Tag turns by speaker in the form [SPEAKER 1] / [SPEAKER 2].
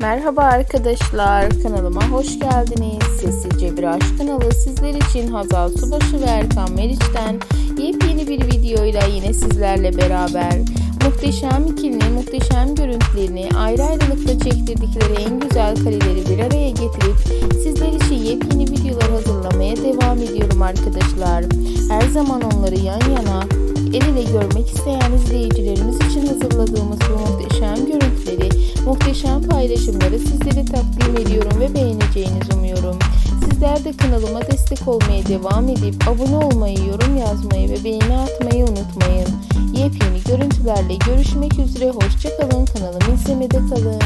[SPEAKER 1] Merhaba arkadaşlar, kanalıma hoş geldiniz. Sessizce bir aşk kanalı sizler için Hazal Subaşı ve Erkan Meriç'ten yepyeni bir videoyla yine sizlerle beraber muhteşem ikilinin muhteşem görüntülerini ayrı ayrılıkta çektirdikleri en güzel kareleri bir araya getirip sizler için yepyeni videolar hazırlamaya devam ediyorum arkadaşlar. Her zaman onları yan yana el ele görmek isteyen izleyicilerimiz için hazırladığımız bu muhteşem paylaşımları sizlere takdim ediyorum ve beğeneceğinizi umuyorum. Sizler de kanalıma destek olmaya devam edip abone olmayı, yorum yazmayı ve beğeni atmayı unutmayın. Yepyeni görüntülerle görüşmek üzere, hoşçakalın, kanalımı izlemede kalın.